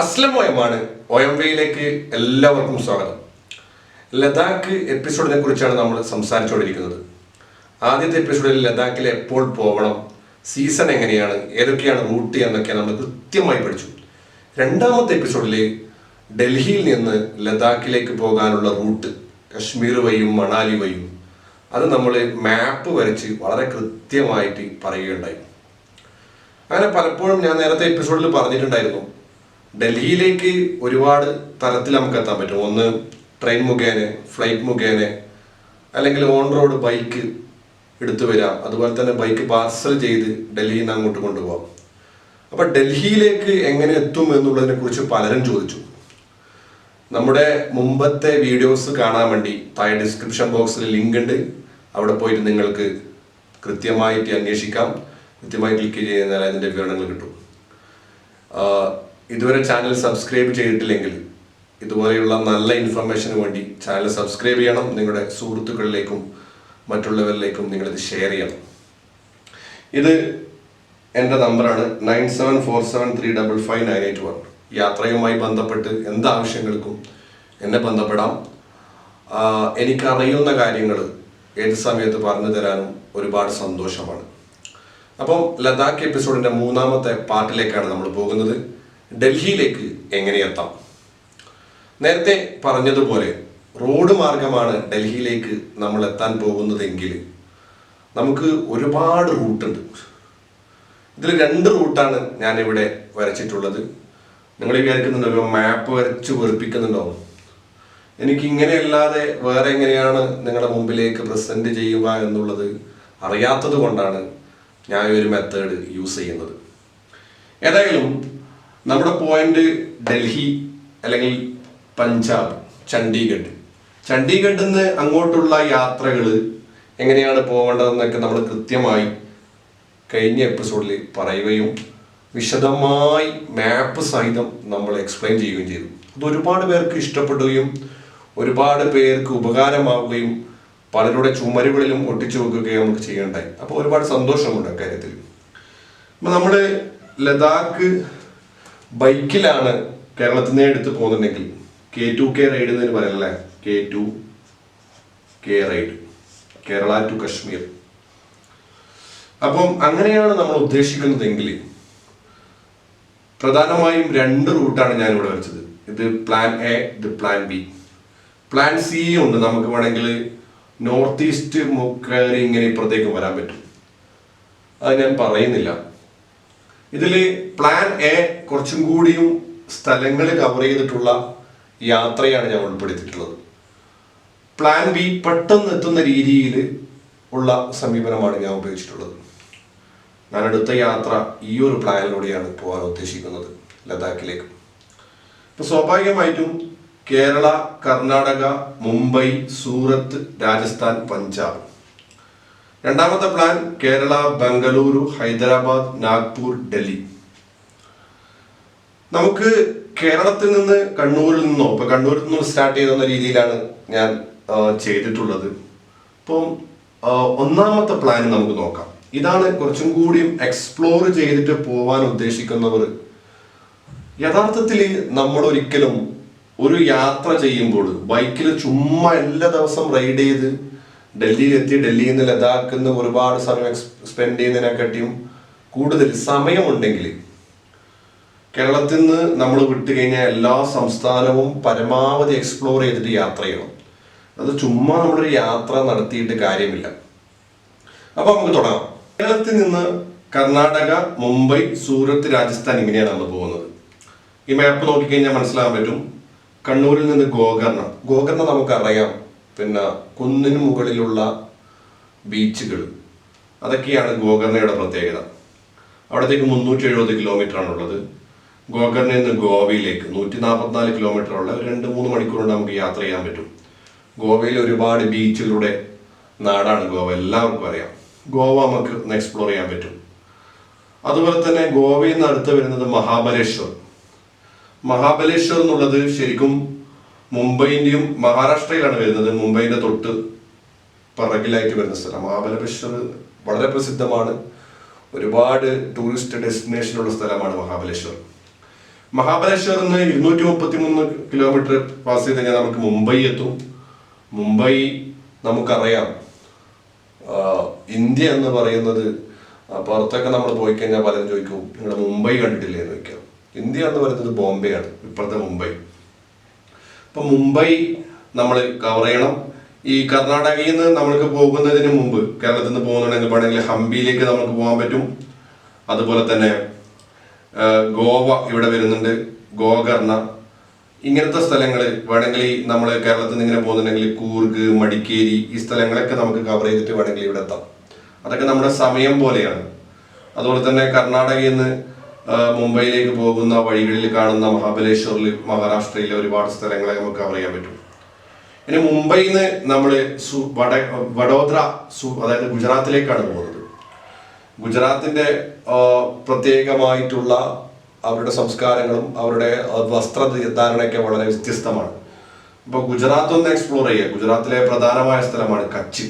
അസ്ലം ഒയമാണ് ഒയംവയിലേക്ക് എല്ലാവർക്കും സ്വാഗതം. ലഡാക്ക് എപ്പിസോഡിനെ കുറിച്ചാണ് നമ്മൾ സംസാരിച്ചുകൊണ്ടിരിക്കുന്നത്. ആദ്യത്തെ എപ്പിസോഡിൽ ലഡാക്കിൽ എപ്പോൾ പോകണം സീസൺ എങ്ങനെയാണ് ഏതൊക്കെയാണ് റൂട്ട് എന്നൊക്കെ നമ്മൾ കൃത്യമായി പഠിച്ചു. രണ്ടാമത്തെ എപ്പിസോഡിൽ ഡൽഹിയിൽ നിന്ന് ലഡാക്കിലേക്ക് പോകാനുള്ള റൂട്ട് കശ്മീർ വഴിയും മണാലി വഴിയും അത് നമ്മൾ മാപ്പ് വരച്ച് വളരെ കൃത്യമായിട്ട് പറയുകയുണ്ടായി. അങ്ങനെ പലപ്പോഴും ഞാൻ നേരത്തെ എപ്പിസോഡിൽ പറഞ്ഞിട്ടുണ്ടായിരുന്നു ഡൽഹിയിലേക്ക് ഒരുപാട് തലത്തിൽ നമുക്ക് എത്താൻ പറ്റും. ഒന്ന് ട്രെയിൻ മുഖേന ഫ്ലൈറ്റ് മുഖേന അല്ലെങ്കിൽ ഓൺ റോഡ് ബൈക്ക് എടുത്തു വരാം. അതുപോലെ തന്നെ ബൈക്ക് പാർസൽ ചെയ്ത് ഡൽഹിയിൽ നിന്ന് അങ്ങോട്ട് കൊണ്ടുപോകാം അപ്പൊ ഡൽഹിയിലേക്ക് എങ്ങനെ എത്തും എന്നുള്ളതിനെ കുറിച്ച് പലരും ചോദിച്ചു. നമ്മുടെ മുമ്പത്തെ വീഡിയോസ് കാണാൻ വേണ്ടി താഴെ ഡിസ്ക്രിപ്ഷൻ ബോക്സിൽ ലിങ്ക് ഉണ്ട്. അവിടെ പോയിട്ട് നിങ്ങൾക്ക് കൃത്യമായിട്ട് അന്വേഷിക്കാം. കൃത്യമായി ക്ലിക്ക് ചെയ്യുന്നാൽ അതിന്റെ വിവരങ്ങൾ കിട്ടും. ഇതുവരെ ചാനൽ സബ്സ്ക്രൈബ് ചെയ്തിട്ടില്ലെങ്കിൽ ഇതുപോലെയുള്ള നല്ല ഇൻഫർമേഷന് വേണ്ടി ചാനൽ സബ്സ്ക്രൈബ് ചെയ്യണം. നിങ്ങളുടെ സുഹൃത്തുക്കളിലേക്കും മറ്റുള്ളവരിലേക്കും നിങ്ങളിത് ഷെയർ ചെയ്യണം. ഇത് എന്റെ നമ്പറാണ് nine seven four seven three double five nine eight one യാത്രയുമായി ബന്ധപ്പെട്ട് എന്ത് ആവശ്യങ്ങൾക്കും എന്നെ ബന്ധപ്പെടാം. എനിക്കറിയുന്ന കാര്യങ്ങൾ ഏത് സമയത്ത് പറഞ്ഞു തരാനും ഒരുപാട് സന്തോഷമാണ്. അപ്പം ലഡാക്ക് എപ്പിസോഡിന്റെ മൂന്നാമത്തെ പാർട്ടിലേക്കാണ് നമ്മൾ പോകുന്നത്. ഡൽഹിയിലേക്ക് എങ്ങനെ എത്താം? നേരത്തെ പറഞ്ഞതുപോലെ റോഡ് മാർഗമാണ് ഡൽഹിയിലേക്ക് നമ്മൾ എത്താൻ പോകുന്നതെങ്കിൽ നമുക്ക് ഒരുപാട് റൂട്ടുണ്ട്. ഇതിൽ രണ്ട് റൂട്ടാണ് ഞാനിവിടെ വരച്ചിട്ടുള്ളത്. നിങ്ങൾ വിചാരിക്കുന്നുണ്ടോ മാപ്പ് വരച്ച് വെറുപ്പിക്കുന്നുണ്ടോ? എനിക്ക് ഇങ്ങനെയല്ലാതെ വേറെ എങ്ങനെയാണ് നിങ്ങളുടെ മുമ്പിലേക്ക് പ്രസന്റ് ചെയ്യുക എന്നുള്ളത് അറിയാത്തത് കൊണ്ടാണ് ഞാൻ ഒരു മെത്തേഡ് യൂസ് ചെയ്യുന്നത്. ഏതായാലും നമ്മുടെ പോയിന്റ് ഡൽഹി അല്ലെങ്കിൽ പഞ്ചാബ് ചണ്ഡീഗഡ്. ചണ്ഡീഗഡിൽ നിന്ന് അങ്ങോട്ടുള്ള യാത്രകൾ എങ്ങനെയാണ് പോകേണ്ടതെന്നൊക്കെ നമ്മൾ കൃത്യമായി കഴിഞ്ഞ എപ്പിസോഡിൽ പറയുകയും വിശദമായി മാപ്പ് സഹിതം നമ്മൾ എക്സ്പ്ലെയിൻ ചെയ്യുകയും ചെയ്തു. അത് ഒരുപാട് പേർക്ക് ഇഷ്ടപ്പെടുകയും ഒരുപാട് പേർക്ക് ഉപകാരമാവുകയും പലരുടെ ചുമരുകളിലും ഒട്ടിച്ചു വെക്കുകയും നമുക്ക് ചെയ്യേണ്ടായി അപ്പോൾ ഒരുപാട് സന്തോഷമുണ്ട് അക്കാര്യത്തിൽ അപ്പം നമ്മൾ ലഡാക്ക് ബൈക്കിലാണ് കേരളത്തിൽ നിന്ന് എടുത്ത് പോകുന്നുണ്ടെങ്കിൽ കെ ടു കെ റൈഡ് എന്ന് പറയല്ലേ K to K ride Kerala to Kashmir. അപ്പം അങ്ങനെയാണ് നമ്മൾ ഉദ്ദേശിക്കുന്നതെങ്കിൽ പ്രധാനമായും രണ്ട് റൂട്ടാണ് ഞാൻ ഇവിടെ വെച്ചത് ഇത് പ്ലാൻ എ ഇത് പ്ലാൻ ബി പ്ലാൻ സി ഉണ്ട്. നമുക്ക് വേണമെങ്കിൽ നോർത്ത് ഈസ്റ്റ് കയറി ഇങ്ങനെ ഇപ്പുറത്തേക്ക് വരാൻ പറ്റും. അത് ഞാൻ പറയുന്നില്ല. ഇതിൽ പ്ലാൻ എ കുറച്ചും കൂടിയും സ്ഥലങ്ങൾ കവർ ചെയ്തിട്ടുള്ള യാത്രയാണ് ഞാൻ ഉൾപ്പെടുത്തിയിട്ടുള്ളത്. പ്ലാൻ ബി പെട്ടെന്ന് എത്തുന്ന രീതിയിൽ ഉള്ള സമീപനമാണ് ഞാൻ ഉപയോഗിച്ചിട്ടുള്ളത്. ഞാൻ അടുത്ത യാത്ര ഈ ഒരു പ്ലാനിലൂടെയാണ് പോകാൻ ഉദ്ദേശിക്കുന്നത് ലഡാക്കിലേക്ക്. ഇപ്പൊ സ്വാഭാവികമായിട്ടും കേരള കർണാടക മുംബൈ സൂറത്ത് രാജസ്ഥാൻ പഞ്ചാബ് രണ്ടാമത്തെ പ്ലാൻ കേരള ബംഗളൂരു ഹൈദരാബാദ് നാഗ്പൂർ ഡൽഹി. നമുക്ക് കേരളത്തിൽ നിന്ന് കണ്ണൂരിൽ നിന്നോ ഇപ്പൊ കണ്ണൂരിൽ നിന്ന് സ്റ്റാർട്ട് ചെയ്തെന്ന രീതിയിലാണ് ഞാൻ ചെയ്തിട്ടുള്ളത്. ഇപ്പം ഒന്നാമത്തെ പ്ലാൻ നമുക്ക് നോക്കാം. ഇതാണ് കുറച്ചും കൂടിയും എക്സ്പ്ലോർ ചെയ്തിട്ട് പോവാൻ ഉദ്ദേശിക്കുന്നവർ. യഥാർത്ഥത്തിൽ നമ്മൾ ഒരിക്കലും ഒരു യാത്ര ചെയ്യുമ്പോൾ ബൈക്കിൽ ചുമ്മാ എല്ലാ ദിവസം റൈഡ് ചെയ്ത് ഡൽഹിയിൽ എത്തി ഡൽഹിയിൽ നിന്ന് ലഡാക്കിൽ നിന്ന് ഒരുപാട് സമയം സ്പെൻഡ് ചെയ്യുന്നതിനെക്കാട്ടിയും കൂടുതൽ സമയമുണ്ടെങ്കിൽ കേരളത്തിൽ നിന്ന് നമ്മൾ വിട്ടു കഴിഞ്ഞാൽ എല്ലാ സംസ്ഥാനവും പരമാവധി എക്സ്പ്ലോർ ചെയ്തിട്ട് യാത്ര ചെയ്യണം. അത് ചുമ്മാ നമ്മളൊരു യാത്ര നടത്തിയിട്ട് കാര്യമില്ല. അപ്പൊ നമുക്ക് തുടങ്ങാം. കേരളത്തിൽ നിന്ന് കർണാടക മുംബൈ സൂറത്ത് രാജസ്ഥാൻ ഇങ്ങനെയാണ് നമ്മൾ പോകുന്നത്. ഈ മാപ്പ് നോക്കിക്കഴിഞ്ഞാൽ മനസ്സിലാകാൻ പറ്റും. കണ്ണൂരിൽ നിന്ന് ഗോകർണ. ഗോകർണ നമുക്കറിയാം. പിന്നെ കുന്നിന് മുകളിലുള്ള ബീച്ചുകൾ. അതൊക്കെയാണ് ഗോകർണയുടെ പ്രത്യേകത. അവിടത്തേക്ക് മുന്നൂറ്റി എഴുപത് കിലോമീറ്റർ ആണുള്ളത് ഗോകർണയിൽ നിന്ന് ഗോവയിലേക്ക് നൂറ്റി നാൽപ്പത്തിനാല് കിലോമീറ്റർ ഉള്ള രണ്ട് മൂന്ന് മണിക്കൂർ കൊണ്ട് നമുക്ക് യാത്ര ചെയ്യാൻ പറ്റും. ഗോവയിൽ ഒരുപാട് ബീച്ചിലൂടെ നാടാണ് ഗോവ. എല്ലാവർക്കും അറിയാം. ഗോവ നമുക്ക് എക്സ്പ്ലോർ ചെയ്യാൻ പറ്റും. അതുപോലെ തന്നെ ഗോവയിൽ നിന്ന് അടുത്ത് വരുന്നത് മഹാബലേശ്വർ. മഹാബലേശ്വർ എന്നുള്ളത് ശരിക്കും മുംബൈന്റെയും മഹാരാഷ്ട്രയിലാണ് വരുന്നത്. മുംബൈന്റെ തൊട്ട് പിറകിലായിട്ട് വരുന്ന സ്ഥലം. മഹാബലേശ്വർ വളരെ പ്രസിദ്ധമാണ്. ഒരുപാട് ടൂറിസ്റ്റ് ഡെസ്റ്റിനേഷൻ ഉള്ള സ്ഥലമാണ് മഹാബലേശ്വർ. മഹാബലേശ്വറിൽ നിന്ന് ഇരുന്നൂറ്റി മുപ്പത്തി മൂന്ന് കിലോമീറ്റർ പാസ് ചെയ്ത് കഴിഞ്ഞാൽ നമുക്ക് മുംബൈ എത്തും. മുംബൈ നമുക്കറിയാം. ഇന്ത്യ എന്ന് പറയുന്നത് പുറത്തൊക്കെ നമ്മൾ പോയി കഴിഞ്ഞാൽ പലരും ചോദിക്കും നിങ്ങളുടെ മുംബൈ കണ്ടിട്ടില്ലേ? എന്ന് ചോദിക്കാം. ഇന്ത്യ എന്ന് പറയുന്നത് ബോംബെ ആണ് ഇപ്പോഴത്തെ മുംബൈ. അപ്പൊ മുംബൈ നമ്മൾ കവർ ചെയ്യണം. ഈ കർണാടകയിൽ നിന്ന് നമ്മൾക്ക് പോകുന്നതിന് മുമ്പ് കേരളത്തിൽ നിന്ന് പോകുന്നുണ്ടെങ്കിൽ വേണമെങ്കിൽ ഹംപിയിലേക്ക് നമുക്ക് പോകാൻ പറ്റും. അതുപോലെ തന്നെ ഗോവ ഇവിടെ വരുന്നുണ്ട്. ഗോകർണ ഇങ്ങനത്തെ സ്ഥലങ്ങൾ വേണമെങ്കിൽ നമ്മൾ കേരളത്തിൽ നിന്ന് ഇങ്ങനെ പോകുന്നുണ്ടെങ്കിൽ കൂർഗ് മടിക്കേരി ഈ സ്ഥലങ്ങളൊക്കെ നമുക്ക് കവർ ചെയ്തിട്ട് വേണമെങ്കിൽ ഇവിടെ എത്താം. അതൊക്കെ നമ്മുടെ സമയം പോലെയാണ്. അതുപോലെ തന്നെ കർണാടകയിൽ നിന്ന് മുംബൈയിലേക്ക് പോകുന്ന വഴികളിൽ കാണുന്ന മഹാബലേശ്വറിൽ മഹാരാഷ്ട്രയിലെ ഒരുപാട് സ്ഥലങ്ങളെ നമുക്ക് കവർ ചെയ്യാൻ പറ്റും. ഇനി മുംബൈയിൽ നിന്ന് നമ്മൾ വട വഡോദര സു അതായത് ഗുജറാത്തിലേക്കാണ് പോകുന്നത്. ഗുജറാത്തിന്റെ പ്രത്യേകമായിട്ടുള്ള അവരുടെ സംസ്കാരങ്ങളും അവരുടെ വസ്ത്രധാരണയൊക്കെ വളരെ വ്യത്യസ്തമാണ്. അപ്പോൾ ഗുജറാത്ത് ഒന്ന് എക്സ്പ്ലോർ ചെയ്യുക. ഗുജറാത്തിലെ പ്രധാനമായ സ്ഥലമാണ് കച്ച്.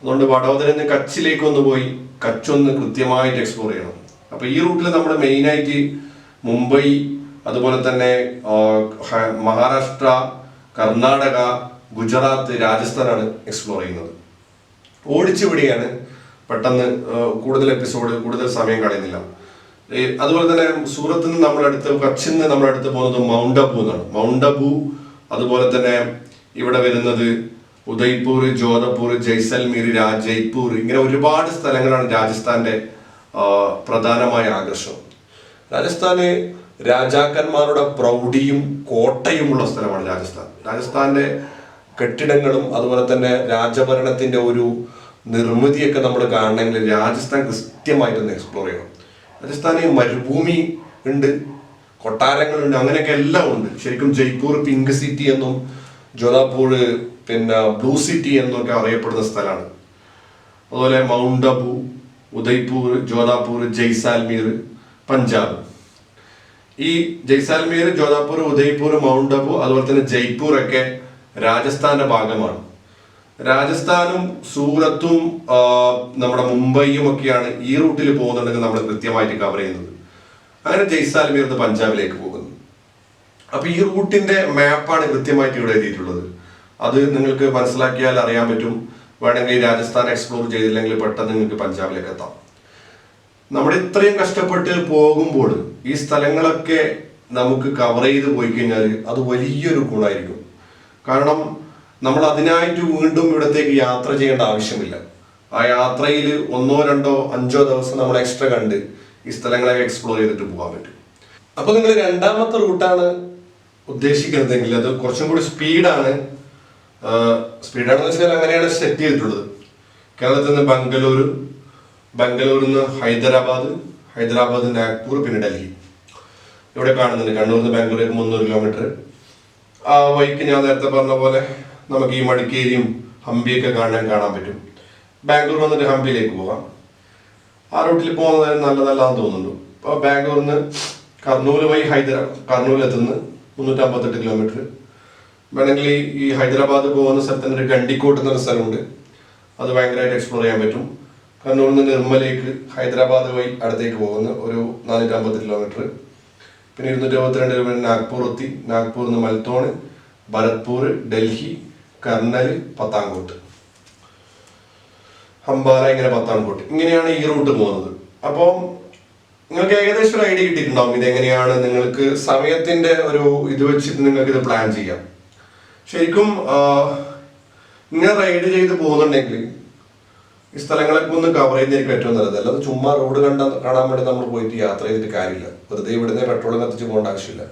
അതുകൊണ്ട് വഡോദരയിൽ നിന്ന് കച്ചിലേക്ക് ഒന്ന് പോയി കച്ച് ഒന്ന് കൃത്യമായിട്ട് എക്സ്പ്ലോർ ചെയ്യണം. അപ്പൊ ഈ റൂട്ടിൽ നമ്മൾ മെയിനായിട്ട് മുംബൈ അതുപോലെ തന്നെ മഹാരാഷ്ട്ര കർണാടക ഗുജറാത്ത് രാജസ്ഥാനാണ് എക്സ്പ്ലോർ ചെയ്യുന്നത്. ഓടിച്ചു വിടുകയാണ് പെട്ടെന്ന് കൂടുതൽ എപ്പിസോഡ് കൂടുതൽ സമയം കളയുന്നില്ല. അതുപോലെ തന്നെ സൂറത്തിൽ നിന്ന് നമ്മളടുത്ത് കച്ചിൽ നിന്ന് നമ്മളടുത്ത് പോകുന്നത് മൗണ്ട് അബു എന്നാണ്. മൗണ്ട് അബു അതുപോലെ തന്നെ ഇവിടെ വരുന്നത് ഉദയ്പൂർ ജോധപൂർ ജയ്സൽമീർ ജയ്പൂർ. ഇങ്ങനെ ഒരുപാട് സ്ഥലങ്ങളാണ് രാജസ്ഥാന്റെ പ്രധാനമായ ആകർഷണം. രാജസ്ഥാന് രാജാക്കന്മാരുടെ പ്രൗഢിയും കോട്ടയുമുള്ള സ്ഥലമാണ് രാജസ്ഥാൻ. രാജസ്ഥാന്റെ കെട്ടിടങ്ങളും അതുപോലെ തന്നെ രാജഭരണത്തിന്റെ ഒരു നിർമ്മിതിയൊക്കെ നമ്മൾ കാണണമെങ്കിൽ രാജസ്ഥാൻ കൃത്യമായിട്ടൊന്ന് എക്സ്പ്ലോർ ചെയ്യണം. രാജസ്ഥാന് മരുഭൂമി ഉണ്ട് കൊട്ടാരങ്ങളുണ്ട് അങ്ങനെയൊക്കെ എല്ലാം ഉണ്ട്. ശരിക്കും ജയ്പൂർ പിങ്ക് സിറ്റി എന്നും ജോധാപൂർ പിന്നെ ബ്ലൂ സിറ്റി എന്നൊക്കെ അറിയപ്പെടുന്ന സ്ഥലമാണ്. അതുപോലെ മൗണ്ട് അബു ഉദയ്പൂർ ജോധാപൂർ ജയ്സാൽമീർ പഞ്ചാബ്. ഈ ജയ്സാൽമീർ ജോധാപൂർ ഉദയ്പൂർ മൗണ്ട് അബു അതുപോലെ തന്നെ ജയ്പൂർ ഒക്കെ രാജസ്ഥാന്റെ ഭാഗമാണ്. രാജസ്ഥാനും സൂറത്തും നമ്മുടെ മുംബൈയും ഒക്കെയാണ് ഈ റൂട്ടിൽ പോകുന്നുണ്ടെങ്കിൽ നമ്മൾ കൃത്യമായിട്ട് കവർ ചെയ്യുന്നത്. അങ്ങനെ ജയ്സാൽമീർ പഞ്ചാബിലേക്ക് പോകുന്നു. അപ്പൊ ഈ റൂട്ടിന്റെ മാപ്പാണ് കൃത്യമായിട്ട് ഇവിടെ എഴുതിയിട്ടുള്ളത്. അത് നിങ്ങൾക്ക് മനസ്സിലാക്കിയാൽ അറിയാൻ പറ്റും. വേണമെങ്കിൽ രാജസ്ഥാൻ എക്സ്പ്ലോർ ചെയ്തില്ലെങ്കിൽ പെട്ടെന്ന് നിങ്ങൾക്ക് പഞ്ചാബിലേക്ക് എത്താം. നമ്മൾ ഇത്രയും കഷ്ടപ്പെട്ട് പോകുമ്പോൾ ഈ സ്ഥലങ്ങളൊക്കെ നമുക്ക് കവർ ചെയ്ത് പോയി കഴിഞ്ഞാൽ അത് വലിയൊരു ഗുണമായിരിക്കും കാരണം നമ്മൾ അതിനായിട്ട് വീണ്ടും ഇവിടത്തേക്ക് യാത്ര ചെയ്യേണ്ട ആവശ്യമില്ല. ആ യാത്രയിൽ ഒന്നോ രണ്ടോ അഞ്ചോ ദിവസം നമ്മൾ എക്സ്ട്രാ കണ്ട് ഈ സ്ഥലങ്ങളൊക്കെ എക്സ്പ്ലോർ ചെയ്തിട്ട് പോകാൻ പറ്റും. അപ്പൊ നിങ്ങൾ രണ്ടാമത്തെ റൂട്ടാണ് ഉദ്ദേശിക്കുന്നതെങ്കിൽ അത് കുറച്ചും കൂടി സ്പീഡാണ് സ്പീഡാണെന്ന് വെച്ചാൽ അങ്ങനെയാണ് സെറ്റ് ചെയ്തിട്ടുള്ളത്. കേരളത്തിൽ നിന്ന് ബംഗലൂരു ബംഗളൂരിൽ നിന്ന് ഹൈദരാബാദ് ഹൈദരാബാദ് നാഗ്പൂർ പിന്നെ ഡൽഹി. ഇവിടെ കാണുന്നുണ്ട് കണ്ണൂരിൽ നിന്ന് ബാംഗ്ലൂരേക്ക് മുന്നൂറ് കിലോമീറ്റർ ആ വഴിക്ക് ഞാൻ നേരത്തെ പറഞ്ഞ പോലെ നമുക്ക് ഈ മടിക്കേരിയും ഹംപിയൊക്കെ കാണാൻ കാണാൻ പറ്റും. ബാംഗ്ലൂർ വന്നിട്ട് ഹംപിയിലേക്ക് പോകാം ആ റൂട്ടിൽ പോകുന്നത് നല്ലതല്ലാന്ന് തോന്നുന്നു അപ്പോൾ ബാംഗ്ലൂരിൽ നിന്ന് കർണൂർ വഴി ഹൈദരാബാദ് കർണൂൽ എത്തുന്നു മുന്നൂറ്റമ്പത്തെട്ട് കിലോമീറ്റർ വേണമെങ്കിൽ ഈ- ഹൈദരാബാദ് പോകുന്ന സ്ഥലത്തിന് ഒരു ഗണ്ടിക്കോട്ട് എന്നൊരു സ്ഥലമുണ്ട്. അത് ഭയങ്കരമായിട്ട് എക്സ്പ്ലോർ ചെയ്യാൻ പറ്റും. കണ്ണൂരിൽ നിന്ന് നിർമ്മലേക്ക് ഹൈദരാബാദ് വഴി അടുത്തേക്ക് പോകുന്ന ഒരു നാനൂറ്റമ്പത് കിലോമീറ്റർ പിന്നെ ഇരുന്നൂറ്റി അമ്പത്തിരണ്ട് കിലോമീറ്റർ നാഗ്പൂർ എത്തി. നാഗ്പൂരിൽ നിന്ന് മൽത്തോണ് ഭരത്പൂർ ഡൽഹി കർണൽ പത്താൻകോട്ട് അംബാല ഇങ്ങനെ പത്താൻകോട്ട് ഇങ്ങനെയാണ് ഈ റൂട്ട് പോകുന്നത്. അപ്പോൾ നിങ്ങൾക്ക് ഏകദേശം ഒരു ഐഡിയ കിട്ടിയിട്ടുണ്ടാവും. ഇതെങ്ങനെയാണ് നിങ്ങൾക്ക് സമയത്തിന്റെ ഒരു ഇത് വെച്ചിട്ട് നിങ്ങൾക്ക് ഇത് പ്ലാൻ ചെയ്യാം. ശരിക്കും ഇങ്ങനെ റൈഡ് ചെയ്ത് പോകുന്നുണ്ടെങ്കിൽ ഈ സ്ഥലങ്ങളൊക്കെ ഒന്ന് കവർ ചെയ്യുന്നതായിരിക്കും ഏറ്റവും നല്ലത്. അല്ലാതെ ചുമ്മാ റോഡ് കണ്ട കാണാൻ വേണ്ടി നമ്മൾ പോയിട്ട് യാത്ര ചെയ്തിട്ട് കാര്യമില്ല. വെറുതെ ഇവിടുന്ന് പെട്രോൾ കത്തിച്ച് പോകേണ്ട ആവശ്യമില്ല.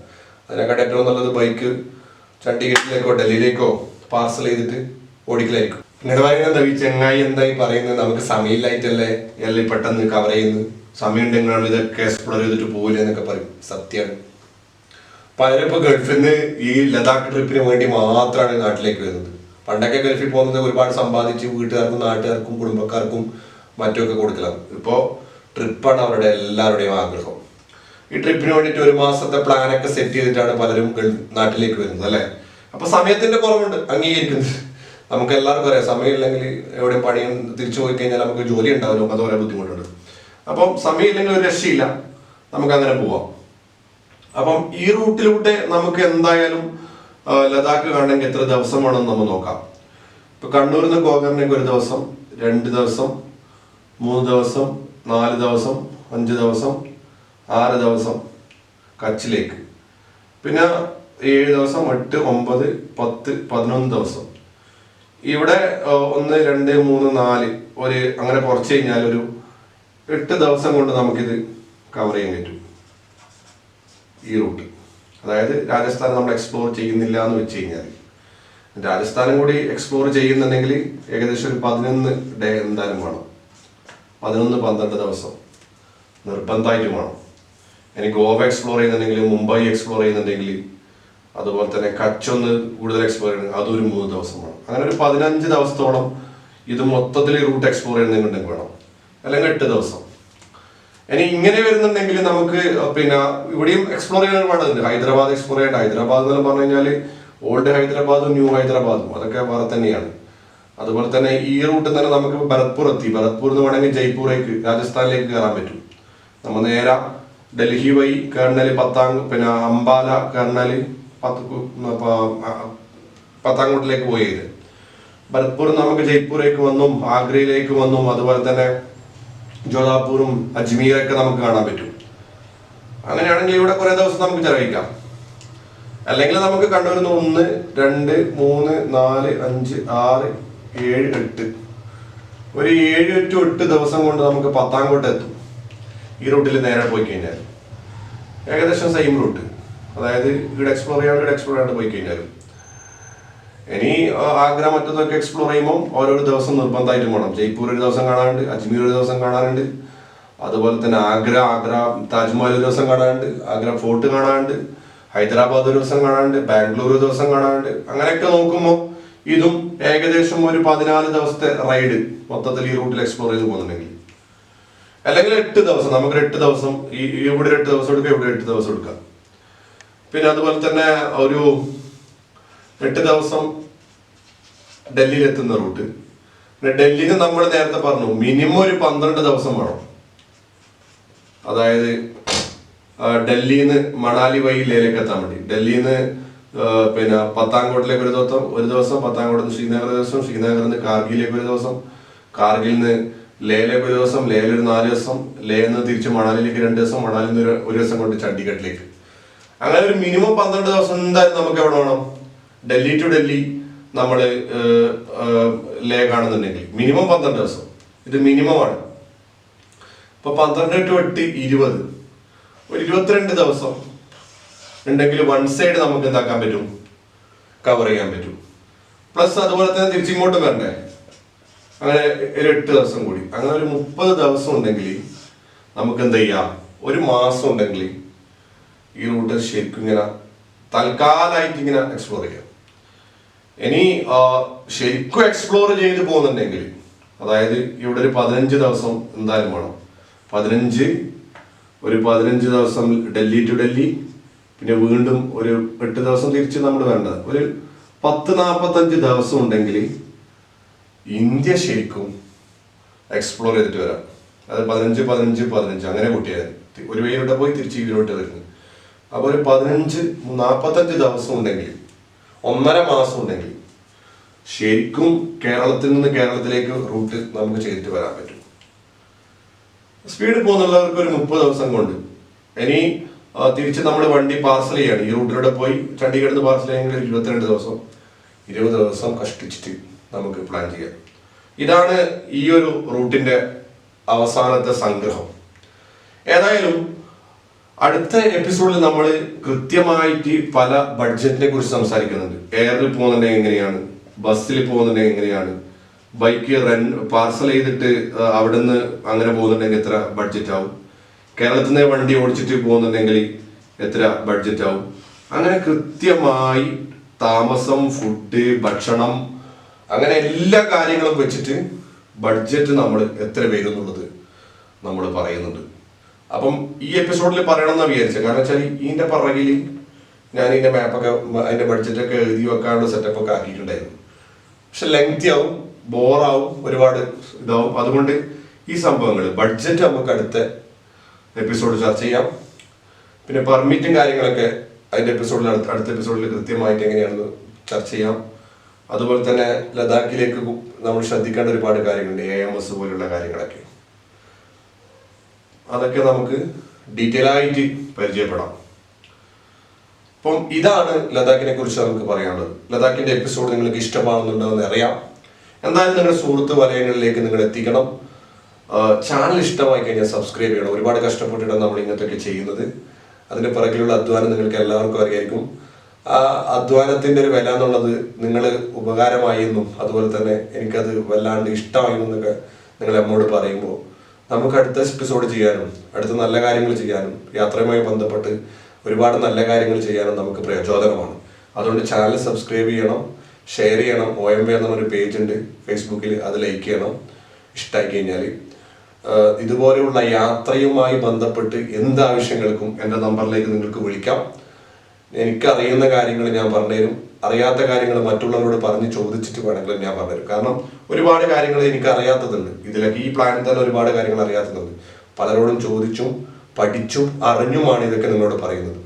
അതിനെക്കാട്ട് ഏറ്റവും നല്ലത് ബൈക്ക് ചണ്ഡീഗഡിലേക്കോ ഡൽഹിയിലേക്കോ പാർസൽ ചെയ്തിട്ട് ഓടിക്കലായിരിക്കും. നിങ്ങളുടെ പറയുന്നത് എന്താ? ഈ ചെങ്ങായി എന്തായി പറയുന്നത്? നമുക്ക് സമയമില്ലായിട്ടല്ലേ എല്ലാം പെട്ടെന്ന് കവർ ചെയ്യുന്നത്? സമയം ഉണ്ടെങ്കിലാണ് ഇതൊക്കെ എക്സ്പ്ലോർ ചെയ്തിട്ട് പോകില്ല എന്നൊക്കെ പറയും. സത്യമാണ് പലരും ഗൾഫിൽ നിന്ന് ഈ ലഡാക്ക് ട്രിപ്പിന് വേണ്ടി മാത്രമാണ് നാട്ടിലേക്ക് വരുന്നത്. പണ്ടൊക്കെ ഗൾഫിൽ പോകുന്നത് ഒരുപാട് സമ്പാദിച്ച് വീട്ടുകാർക്കും നാട്ടുകാർക്കും കുടുംബക്കാർക്കും മറ്റുമൊക്കെ കൊടുക്കലാണ്. ഇപ്പോ ട്രിപ്പാണ് അവരുടെ എല്ലാവരുടെയും ആഗ്രഹം. ഈ ട്രിപ്പിന് വേണ്ടിയിട്ട് ഒരു മാസത്തെ പ്ലാനൊക്കെ സെറ്റ് ചെയ്തിട്ടാണ് പലരും നാട്ടിലേക്ക് വരുന്നത് അല്ലേ? അപ്പൊ സമയത്തിന്റെ കുറവുണ്ട് അംഗീകരിക്കുന്നത്. നമുക്ക് എല്ലാവർക്കും അറിയാം സമയമില്ലെങ്കിൽ എവിടെ പണിയും തിരിച്ചു പോയി കഴിഞ്ഞാൽ നമുക്ക് ജോലി ഉണ്ടാവില്ല അതുപോലെ ബുദ്ധിമുട്ടുണ്ട്. അപ്പം സമയമില്ലെങ്കിൽ ഒരു രക്ഷയില്ല നമുക്ക് അങ്ങനെ പോവാം. അപ്പം ഈ റൂട്ടിലൂടെ നമുക്ക് എന്തായാലും ലഡാക്ക് കാണണമെങ്കിൽ എത്ര ദിവസം വേണമെന്ന് നമ്മൾ നോക്കാം. ഇപ്പൊ കണ്ണൂരിൽ നിന്ന് ഗോകർണേക്ക് ഒരു ദിവസം രണ്ട് ദിവസം മൂന്ന് ദിവസം നാല് ദിവസം അഞ്ച് ദിവസം ആറ് ദിവസം കച്ചിലേക്ക്. പിന്നെ ഏഴ് ദിവസം എട്ട് ഒമ്പത് പത്ത് പതിനൊന്ന് ദിവസം. ഇവിടെ ഒന്ന് രണ്ട് മൂന്ന് നാല് ഒരു അങ്ങനെ കുറച്ച് കഴിഞ്ഞാൽ ഒരു എട്ട് ദിവസം കൊണ്ട് നമുക്കിത് കവർ ചെയ്യാൻ പറ്റും. ഈ റൂട്ട്. അതായത് രാജസ്ഥാൻ നമ്മൾ എക്സ്പ്ലോർ ചെയ്യുന്നില്ല എന്ന് വെച്ച് കഴിഞ്ഞാൽ രാജസ്ഥാനും കൂടി എക്സ്പ്ലോർ ചെയ്യുന്നുണ്ടെങ്കിൽ ഏകദേശം ഒരു പതിനൊന്ന് ഡേ എന്തായാലും വേണം. പതിനൊന്ന് പന്ത്രണ്ട് ദിവസം നിർബന്ധമായിട്ടും വേണം. ഇനി ഗോവ എക്സ്പ്ലോർ ചെയ്യുന്നുണ്ടെങ്കിൽ മുംബൈ എക്സ്പ്ലോർ ചെയ്യുന്നുണ്ടെങ്കിൽ അതുപോലെ തന്നെ കച്ച് ഒന്ന് കൂടുതൽ എക്സ്പ്ലോർ ചെയ്യണമെങ്കിൽ അതൊരു മൂന്ന് ദിവസം വേണം. അങ്ങനെ ഒരു പതിനഞ്ച് ദിവസത്തോളം ഇത് മൊത്തത്തിൽ റൂട്ട് എക്സ്പ്ലോർ ചെയ്യുന്നുണ്ടെങ്കിൽ വേണം. അല്ലെങ്കിൽ എട്ട് ദിവസം. ഇനി ഇങ്ങനെ വരുന്നുണ്ടെങ്കിൽ നമുക്ക് പിന്നെ ഇവിടെയും എക്സ്പ്ലോർ ചെയ്യാൻ ഒരുപാടുണ്ട് ഹൈദരാബാദ് എക്സ്പ്ലോർ ചെയ്യേണ്ട ഹൈദരാബാദ് എന്ന് പറഞ്ഞു കഴിഞ്ഞാൽ ഓൾഡ് ഹൈദരാബാദും ന്യൂ ഹൈദരാബാദും. അതൊക്കെ വേറെ തന്നെയാണ് അതുപോലെ തന്നെ ഈ റൂട്ടിൽ തന്നെ നമുക്ക് ഭരത്പൂർ എത്തി. ഭരത്പൂർ എന്ന് വേണമെങ്കിൽ ജയ്പൂരേക്ക് രാജസ്ഥാനിലേക്ക് കയറാൻ പറ്റും. നമ്മൾ നേരെ ഡൽഹി വഴി കേർണൽ പത്താം പിന്നെ അംബാല കേർണൽ പത്ത് പത്താംകോട്ടിലേക്ക് പോയത് ഭരത്പൂർ നമുക്ക് ജയ്പൂരേക്ക് വന്നും ആഗ്രയിലേക്ക് വന്നും അതുപോലെ തന്നെ ജോധാപൂറും അജ്മീറൊക്കെ നമുക്ക് കാണാൻ പറ്റും. അങ്ങനെയാണെങ്കിൽ ഇവിടെ കുറെ ദിവസം നമുക്ക് ചെലവഴിക്കാം. അല്ലെങ്കിൽ നമുക്ക് കണ്ടുവരുന്ന ഒന്ന് രണ്ട് മൂന്ന് നാല് അഞ്ച് ആറ് ഏഴ് എട്ട്. ഒരു ഏഴ് ടു എട്ട് ദിവസം കൊണ്ട് നമുക്ക് പത്താംകോട്ട് എത്തും. ഈ റൂട്ടിൽ നേരെ പോയി കഴിഞ്ഞാൽ. ഏകദേശം സെയിം റൂട്ട് അതായത് ഇവിടെ എക്സ്പ്ലോർ ചെയ്യാണ്ട് എക്സ്പ്ലോർ ചെയ്യാണ്ട് പോയി കഴിഞ്ഞാലും. ഇനി ആഗ്ര മറ്റതൊക്കെ എക്സ്പ്ലോർ ചെയ്യുമ്പോൾ ഓരോരോ ദിവസം നിർബന്ധമായിട്ടും വേണം ജയ്പൂർ ഒരു ദിവസം കാണാനുണ്ട് അജ്മീർ ഒരു ദിവസം കാണാനുണ്ട് അതുപോലെ തന്നെ ആഗ്ര ആഗ്ര താജ്മഹൽ ഒരു ദിവസം കാണാനുണ്ട് ആഗ്ര ഫോർട്ട് കാണാനുണ്ട് ഹൈദരാബാദ് ഒരു ദിവസം കാണാനുണ്ട് ബാംഗ്ലൂർ ഒരു ദിവസം കാണാനുണ്ട് അങ്ങനെയൊക്കെ നോക്കുമ്പോൾ ഇതും ഏകദേശം ഒരു പതിനാല് ദിവസത്തെ റൈഡ് മൊത്തത്തിൽ ഈ റൂട്ടിൽ എക്സ്പ്ലോർ ചെയ്ത് പോകുന്നുണ്ടെങ്കിൽ. അല്ലെങ്കിൽ എട്ട് ദിവസം നമുക്ക് എട്ട് ദിവസം ഈ ഇവിടെ എട്ട് ദിവസം എടുക്കാം ഇവിടെ എട്ട് ദിവസം എടുക്കാം. പിന്നെ അതുപോലെ തന്നെ ഒരു എട്ട് ദിവസം ഡൽഹിയിൽ എത്തുന്ന റൂട്ട് നിന്ന് നമ്മൾ നേരത്തെ പറഞ്ഞു മിനിമം ഒരു പന്ത്രണ്ട് ദിവസം വേണം. അതായത് ഡൽഹിയിൽ നിന്ന് മണാലി വഴി ലേലേക്ക് എത്താൻ വേണ്ടി. ഡൽഹിയിൽ നിന്ന് പിന്നെ പത്താംകോട്ടിലേക്ക് ഒരു ദിവസം ഒരു ദിവസം പത്താംകോട്ട് നിന്ന് ശ്രീനഗർ ദിവസം ശ്രീനഗറിൽ നിന്ന് കാർഗിലേക്ക് ഒരു ദിവസം കാർഗിൽ നിന്ന് ലേലേക്ക് ഒരു ദിവസം ലേയിൽ ഒരു നാല് ദിവസം ലേയിൽ നിന്ന് തിരിച്ച് മണാലിയിലേക്ക് രണ്ട് ദിവസം മണാലിൽ നിന്ന് ഒരു ദിവസം കൊണ്ട് ചണ്ഡീഗഡിലേക്ക്. അങ്ങനെ ഒരു മിനിമം പന്ത്രണ്ട് ദിവസം എന്തായാലും നമുക്ക് എവിടെ വേണം? ഡൽഹി ടു ഡൽഹി. നമ്മൾ ലേ കാണുന്നുണ്ടെങ്കിൽ. മിനിമം പന്ത്രണ്ട് ദിവസം. ഇത് മിനിമം ആണ്. ഇപ്പൊ പന്ത്രണ്ട് ടു എട്ട് ഇരുപത്. ഒരു ഇരുപത്തിരണ്ട് ദിവസം ഉണ്ടെങ്കിൽ വൺ സൈഡ് നമുക്ക് എന്താക്കാൻ പറ്റും? കവർ ചെയ്യാൻ പറ്റും. പ്ലസ് അതുപോലെ തന്നെ തിരിച്ചിങ്ങോട്ട് വരണ്ടേ? അങ്ങനെ ഒരു എട്ട് ദിവസം കൂടി. അങ്ങനെ ഒരു മുപ്പത് ദിവസം ഉണ്ടെങ്കിൽ നമുക്ക് എന്ത് ചെയ്യാം? ഒരു മാസം ഉണ്ടെങ്കിൽ ഈ റൂട്ട് ശരിക്കും ഇങ്ങനെ തൽക്കാലമായിട്ട് ഇങ്ങനെ എക്സ്പ്ലോർ ചെയ്യാം. ഇനി ശരിക്കും എക്സ്പ്ലോർ ചെയ്ത് പോകുന്നുണ്ടെങ്കിൽ അതായത് ഇവിടെ ഒരു പതിനഞ്ച് ദിവസം എന്തായാലും വേണം. പതിനഞ്ച് ഒരു പതിനഞ്ച് ദിവസം ഡൽഹി ടു ഡൽഹി പിന്നെ വീണ്ടും ഒരു എട്ട് ദിവസം തിരിച്ച് നമ്മൾ വേണ്ടത് ഒരു പത്ത് നാൽപ്പത്തഞ്ച് ദിവസം ഉണ്ടെങ്കിൽ ഇന്ത്യ ശരിക്കും എക്സ്പ്ലോർ ചെയ്തിട്ട് വരാം. അത് പതിനഞ്ച് പതിനഞ്ച് പതിനഞ്ച് അങ്ങനെ കൂട്ടിയാൽ ഒരു വെയിലോട്ട് പോയി തിരിച്ച് ഇതിലോട്ട് വരുന്നത്. അപ്പോൾ ഒരു പതിനഞ്ച് നാൽപ്പത്തഞ്ച് ദിവസം ഉണ്ടെങ്കിൽ ഒന്നര മാസം ഉണ്ടെങ്കിൽ ശരിക്കും കേരളത്തിൽ നിന്ന് കേരളത്തിലേക്ക് റൂട്ട് നമുക്ക് ചെയ്തിട്ട് വരാൻ പറ്റും. സ്പീഡിൽ പോകുന്നുള്ളവർക്ക് ഒരു മുപ്പത് ദിവസം കൊണ്ട്. ഇനി തിരിച്ച് നമ്മൾ വണ്ടി പാർസൽ ചെയ്യാണ്. ഈ റൂട്ടിലൂടെ പോയി ചണ്ഡീഗഡിൽ നിന്ന് പാർസൽ ചെയ്യണമെങ്കിൽ ഒരു ഇരുപത്തിരണ്ട് ദിവസം ഇരുപത് ദിവസം കഷ്ടിച്ചിട്ട് നമുക്ക് പ്ലാൻ ചെയ്യാം. ഇതാണ് ഈ ഒരു റൂട്ടിന്റെ അവസാനത്തെ സംഗ്രഹം. ഏതായാലും അടുത്ത എപ്പിസോഡിൽ നമ്മൾ കൃത്യമായിട്ട് പല ബഡ്ജറ്റിനെ കുറിച്ച് സംസാരിക്കുന്നുണ്ട്. എയറിൽ പോകുന്നുണ്ടെങ്കിൽ എങ്ങനെയാണ്? ബസ്സിൽ പോകുന്നുണ്ടെങ്കിൽ എങ്ങനെയാണ്? ബൈക്ക് റെൻ പാർസൽ ചെയ്തിട്ട് അവിടെ അവിടുന്ന് അങ്ങനെ പോകുന്നുണ്ടെങ്കിൽ എത്ര ബഡ്ജറ്റ് ആവും? കേരളത്തിൽ നിന്ന് വണ്ടി ഓടിച്ചിട്ട് പോകുന്നുണ്ടെങ്കിൽ എത്ര ബഡ്ജറ്റ് ആവും? അങ്ങനെ കൃത്യമായി താമസം ഫുഡ് ഭക്ഷണം അങ്ങനെ എല്ലാ കാര്യങ്ങളും വെച്ചിട്ട് ബഡ്ജറ്റ് നമ്മൾ എത്ര വരും എന്നുള്ളത് നമ്മൾ പറയുന്നുണ്ട്. അപ്പം ഈ എപ്പിസോഡിൽ പറയണം എന്ന് വിചാരിച്ചത് കാരണം വെച്ചാൽ ഇതിന്റെ പിറകിൽ ഞാൻ ഇതിന്റെ മാപ്പൊക്കെ അതിന്റെ ബഡ്ജറ്റൊക്കെ എഴുതി വെക്കാനുള്ള സെറ്റപ്പ് ഒക്കെ ആക്കിയിട്ടുണ്ടായിരുന്നു. പക്ഷെ ലെങ്തി ആവും ബോറാവും ഒരുപാട് ഇതാവും. അതുകൊണ്ട് ഈ സംഭവങ്ങൾ ബഡ്ജറ്റ് നമുക്ക് അടുത്ത എപ്പിസോഡ് ചർച്ച ചെയ്യാം. പിന്നെ പെർമിറ്റും കാര്യങ്ങളൊക്കെ അതിന്റെ എപ്പിസോഡിൽ അടുത്ത അടുത്ത എപ്പിസോഡിൽ കൃത്യമായിട്ട് എങ്ങനെയാണെന്ന് ചർച്ച ചെയ്യാം. അതുപോലെ തന്നെ ലഡാക്കിലേക്ക് നമ്മൾ ശ്രദ്ധിക്കേണ്ട ഒരുപാട് കാര്യങ്ങളുണ്ട്. എ എം എസ് പോലുള്ള കാര്യങ്ങളൊക്കെ. അതൊക്കെ നമുക്ക് ഡീറ്റെയിൽ ആയിട്ട് പരിചയപ്പെടാം. അപ്പം ഇതാണ് ലഡാക്കിനെ കുറിച്ച് നമുക്ക് പറയാനുള്ളത്. ലഡാക്കിന്റെ എപ്പിസോഡ് നിങ്ങൾക്ക് ഇഷ്ടമാണെന്നുണ്ടോ എന്ന് അറിയാം. എന്തായാലും നിങ്ങളുടെ സുഹൃത്ത് വലയങ്ങളിലേക്ക് നിങ്ങൾ എത്തിക്കണം. ചാനൽ ഇഷ്ടമായി കഴിഞ്ഞാൽ സബ്സ്ക്രൈബ് ചെയ്യണം. ഒരുപാട് കഷ്ടപ്പെട്ടിട്ടാണ് നമ്മൾ ഇങ്ങനത്തെയൊക്കെ ചെയ്യുന്നത്. അതിന്റെ പിറകിലുള്ള അധ്വാനം നിങ്ങൾക്ക് എല്ലാവർക്കും അറിയായിരിക്കും. ആ അധ്വാനത്തിന്റെ ഒരു വില എന്നുള്ളത് നിങ്ങൾ ഉപകാരമായി എന്നും അതുപോലെ തന്നെ എനിക്കത് വല്ലാണ്ട് ഇഷ്ടമായി എന്നൊക്കെ നിങ്ങൾ നമ്മോട് പറയുമ്പോൾ നമുക്ക് അടുത്ത എപ്പിസോഡ് ചെയ്യാനും അടുത്ത നല്ല കാര്യങ്ങൾ ചെയ്യാനും യാത്രയുമായി ബന്ധപ്പെട്ട് ഒരുപാട് നല്ല കാര്യങ്ങൾ ചെയ്യാനും നമുക്ക് പ്രചോദനമാണ് അതുകൊണ്ട് ചാനൽ സബ്സ്ക്രൈബ് ചെയ്യണം ഷെയർ ചെയ്യണം. ഒ എം വി എന്നൊരു പേജ് ഉണ്ട്. ഫേസ്ബുക്കിൽ അത് ലൈക്ക് ചെയ്യണം. ഇഷ്ടമായി കഴിഞ്ഞാൽ ഇതുപോലെയുള്ള യാത്രയുമായി ബന്ധപ്പെട്ട് എന്ത് ആവശ്യങ്ങൾക്കും എന്റെ നമ്പറിലേക്ക് നിങ്ങൾക്ക് വിളിക്കാം. എനിക്കറിയുന്ന കാര്യങ്ങൾ ഞാൻ പറഞ്ഞുതരും. അറിയാത്ത കാര്യങ്ങൾ മറ്റുള്ളവരോട് പറഞ്ഞ് ചോദിച്ചിട്ട് വേണമെങ്കിലും ഞാൻ പറഞ്ഞുതരും. കാരണം ഒരുപാട് കാര്യങ്ങൾ എനിക്ക് അറിയാത്തതുണ്ട്. ഇതിലൊക്കെ ഈ പ്ലാനിൽ തന്നെ ഒരുപാട് കാര്യങ്ങൾ അറിയാത്തതുണ്ട്. പലരോടും ചോദിച്ചും പഠിച്ചും അറിഞ്ഞുമാണ് ഇതൊക്കെ നിങ്ങളോട് പറയുന്നത്.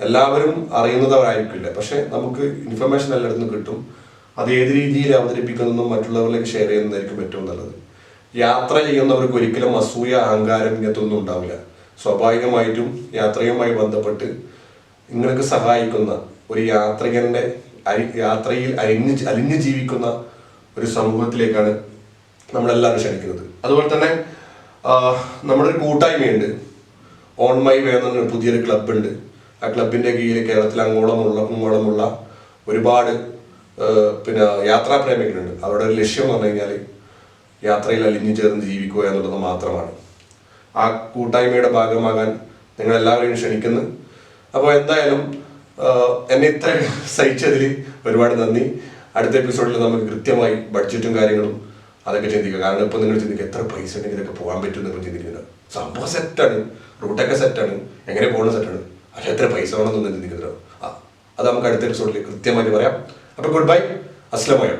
എല്ലാവരും അറിയുന്നവരായിരിക്കില്ല. പക്ഷെ നമുക്ക് ഇൻഫർമേഷൻ എല്ലായിടത്തും കിട്ടും. അത് ഏത് രീതിയിൽ അവതരിപ്പിക്കുന്നതും മറ്റുള്ളവരിലേക്ക് ഷെയർ ചെയ്യുന്നതായിരിക്കും ഏറ്റവും നല്ലത്. യാത്ര ചെയ്യുന്നവർക്ക് ഒരിക്കലും അസൂയ അഹങ്കാരം ഇങ്ങനത്തെ ഒന്നും ഉണ്ടാവില്ല. സ്വാഭാവികമായിട്ടും യാത്രയുമായി ബന്ധപ്പെട്ട് നിങ്ങൾക്ക് സഹായിക്കുന്ന ഒരു യാത്രികന്റെ യാത്രയിൽ അരിഞ്ഞ് അലിഞ്ഞ് ജീവിക്കുന്ന ഒരു സമൂഹത്തിലേക്കാണ് നമ്മളെല്ലാവരും ക്ഷണിക്കുന്നത്. അതുപോലെ തന്നെ നമ്മുടെ ഒരു കൂട്ടായ്മയുണ്ട്. ഓൺ മൈ വേ എന്നൊരു പുതിയൊരു ക്ലബ് ഉണ്ട് ആ ക്ലബിന്റെ കീഴിൽ കേരളത്തിൽ അങ്ങോളമുള്ള ഇങ്ങോളമുള്ള ഒരുപാട് പിന്നെ യാത്രാപ്രേമികളുണ്ട് അവരുടെ ഒരു ലക്ഷ്യം എന്ന് പറഞ്ഞു കഴിഞ്ഞാൽ യാത്രയിൽ അലിഞ്ഞു ചേർന്ന് ജീവിക്കുക എന്നുള്ളത് മാത്രമാണ്. ആ കൂട്ടായ്മയുടെ ഭാഗമാകാൻ നിങ്ങൾ എല്ലാവരെയും ക്ഷണിക്കുന്നു. അപ്പോൾ എന്തായാലും എന്നെ ഇത്ര സഹിച്ചതിൽ ഒരുപാട് നന്ദി. അടുത്ത എപ്പിസോഡിൽ നമുക്ക് കൃത്യമായി ബഡ്ജറ്റും കാര്യങ്ങളും അതൊക്കെ ചിന്തിക്കുക കാരണം ഇപ്പോൾ നിങ്ങൾ ചിന്തിക്കുക എത്ര പൈസ ഉണ്ടെങ്കിൽ ഇതൊക്കെ പോകാൻ പറ്റും എന്നൊക്കെ ചിന്തിക്കുന്നത്. സംഭവം സെറ്റാണ് റൂട്ടൊക്കെ സെറ്റാണ് എങ്ങനെ പോകണം സെറ്റാണ് പക്ഷേ എത്ര പൈസ വേണമെന്നൊന്നും ചിന്തിക്കുന്നുണ്ടോ ആ അത് നമുക്ക് അടുത്ത എപ്പിസോഡിൽ കൃത്യമായിട്ട് പറയാം. അപ്പോൾ ഗുഡ് ബൈ അസ്ലമയം